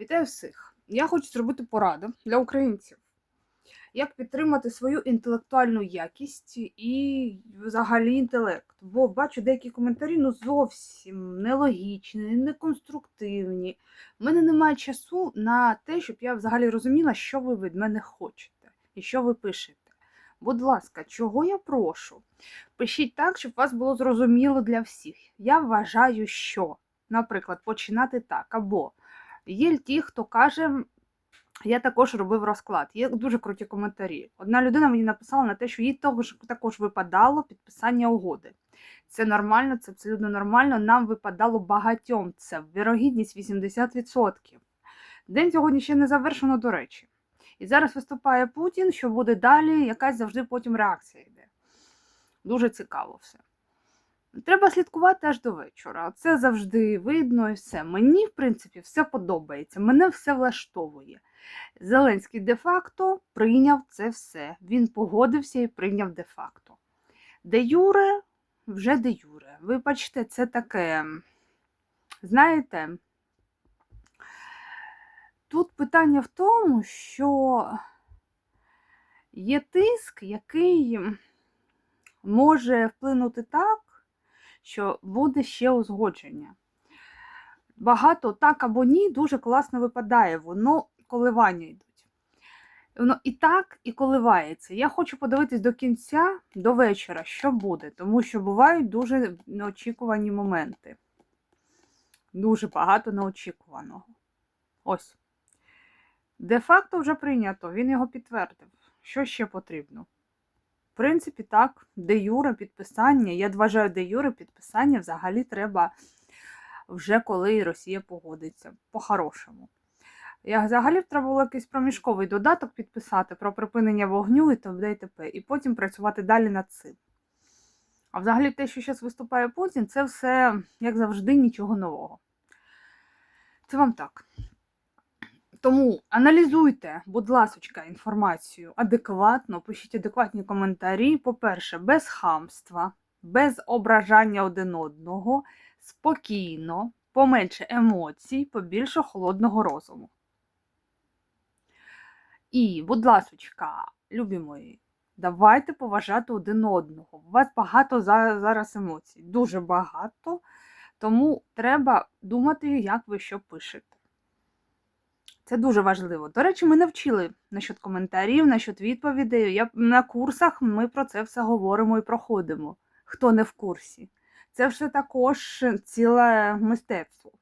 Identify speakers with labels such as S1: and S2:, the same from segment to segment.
S1: Вітаю всіх! Я хочу зробити пораду для українців, як підтримати свою інтелектуальну якість і взагалі інтелект. Бо бачу деякі коментарі ну зовсім нелогічні, неконструктивні. У мене немає часу на те, щоб я взагалі розуміла, що ви від мене хочете і що ви пишете. Будь ласка, чого я прошу? Пишіть так, щоб вас було зрозуміло для всіх. Я вважаю, що, наприклад, починати так або. Є ті, хто каже, я також робив розклад. Є дуже круті коментарі. Одна людина мені написала на те, що їй також, випадало підписання угоди. Це нормально, це абсолютно нормально. Нам випадало багатьом. Це вірогідність 80%. День сьогодні ще не завершено, до речі. І зараз виступає Путін, що буде далі, якась завжди потім реакція йде. Дуже цікаво все. Треба слідкувати аж до вечора. Це завжди видно і все. Мені, в принципі, все подобається, мене все влаштовує. Зеленський де-факто прийняв це все. Він погодився і прийняв де-факто. Де Юре, вже де Юре. Ви бачите, це таке. Знаєте, тут питання в тому, що є тиск, який може вплинути так що буде ще узгодження. Багато так або ні, дуже класно випадає, воно коливання йдуть. Воно і так, і коливається. Я хочу подивитись до кінця, до вечора, що буде, тому що бувають дуже неочікувані моменти. Дуже багато неочікуваного. Ось. Де-факто вже прийнято, він його підтвердив. Що ще потрібно? Принципі, так, де юре підписання. Я вважаю, де юре підписання взагалі треба вже коли Росія погодиться. По-хорошому. Я взагалі треба було якийсь проміжковий додаток підписати про припинення вогню і т.д. і т.п. І потім працювати далі над цим. А взагалі те, що зараз виступає Путін, це все, як завжди, нічого нового. Це вам так. Тому аналізуйте, будь ласочка, інформацію адекватно, пишіть адекватні коментарі. По-перше, без хамства, без ображання один одного, спокійно, поменше емоцій, побільше холодного розуму. І, будь ласочка, любі мої, давайте поважати один одного. У вас багато зараз емоцій, дуже багато, тому треба думати, як ви що пишете. Це дуже важливо. До речі, ми не вчили насчет коментарів, насчет відповідей. Я, На курсах ми про це все говоримо і проходимо. Хто не в курсі. Це все також ціле мистецтво.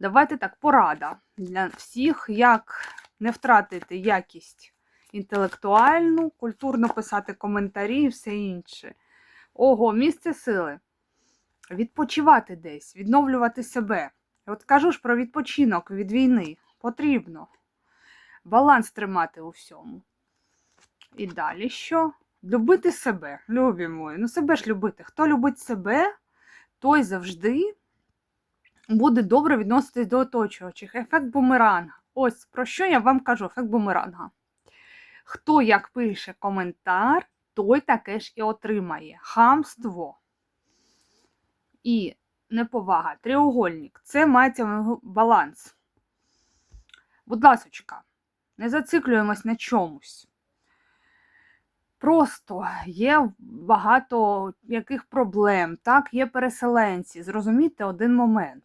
S1: Давайте так, порада для всіх, як не втратити якість інтелектуальну, культурно писати коментарі і все інше. Ого, місце сили. Відпочивати десь, відновлювати себе. От кажу ж про відпочинок від війни. Потрібно баланс тримати у всьому. І далі що? Любити себе, любі мої. Ну, себе ж любити. Хто любить себе, той завжди буде добре відноситись до оточуючих. Ефект бумеранга. Ось про що я вам кажу, ефект бумеранга. Хто як пише коментар, той таке ж і отримає. Хамство і неповага. Треугольник. Це мається баланс. Будь ласочка, не зациклюємось на чомусь. Просто є багато яких проблем, так, є переселенці. Зрозумійте один момент.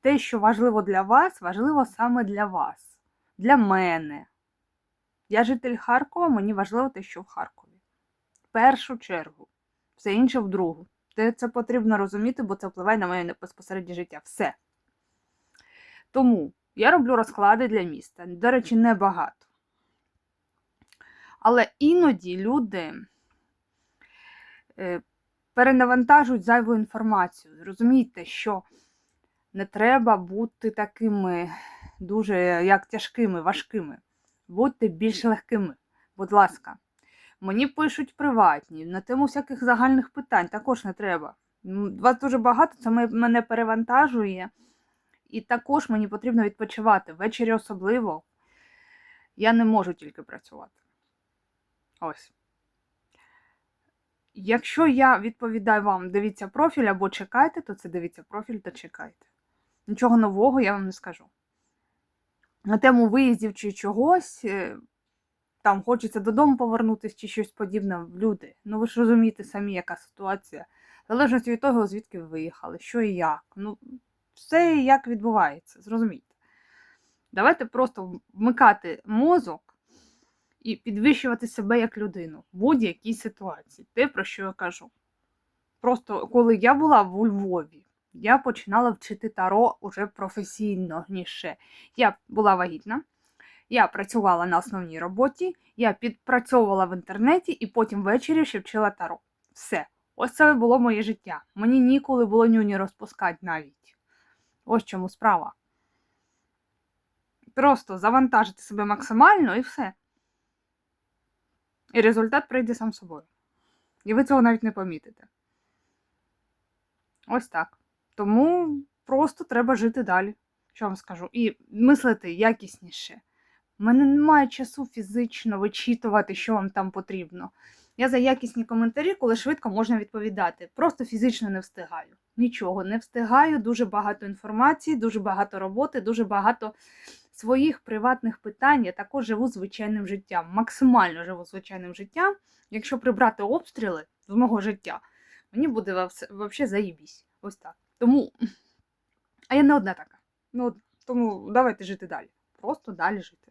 S1: Те, що важливо для вас, важливо саме для вас, для мене. Я житель Харкова, мені важливо те, що в Харкові. В першу чергу, все інше в другу. Це потрібно розуміти, бо це впливає на моє безпосереднє життя. Все. Тому. Я роблю розклади для міста. До речі, небагато. Але іноді люди е, перенавантажують зайву інформацію. Розумієте, що не треба бути такими дуже як тяжкими, важкими. Будьте більш легкими. Будь ласка, мені пишуть приватні, на тему всяких загальних питань також не треба. Вас дуже багато, це мене перевантажує. І також мені потрібно відпочивати. Ввечері особливо я не можу тільки працювати. Ось. Якщо я відповідаю вам, дивіться профіль або чекайте, то це дивіться профіль та чекайте. Нічого нового я вам не скажу. на тему виїздів чи чогось, е, там хочеться додому повернутися чи щось подібне. Люди, ну ви ж розумієте самі, яка ситуація. В залежності від того, звідки ви виїхали, що і як. Ну, все як відбувається, зрозумійте. Давайте просто вмикати мозок і підвищувати себе як людину в будь-якій ситуації. Те, про що я кажу. Просто коли я була в Львові, я починала вчити таро уже професійно ніше. Я була вагітна, я працювала на основній роботі, я підпрацьовувала в інтернеті і потім ввечері ще вчила таро. Все. Ось це було моє життя. Мені ніколи було нюні розпускати навіть. Ось чому справа. Просто завантажити себе максимально і все. І результат прийде сам собою. І ви цього навіть не помітите. Ось так. Тому просто треба жити далі. Що вам скажу? І мислити якісніше. У мене немає часу фізично вичитувати, що вам там потрібно. Я за якісні коментарі, коли швидко можна відповідати. Просто фізично не встигаю. Нічого не встигаю, дуже багато інформації, дуже багато роботи, дуже багато своїх приватних питань. Я також живу звичайним життям. Максимально живу звичайним життям. Якщо прибрати обстріли з мого життя, мені буде взагалі заїбісь. Ось так. Тому. А я не одна така. Ну, тому давайте жити далі. Просто далі жити.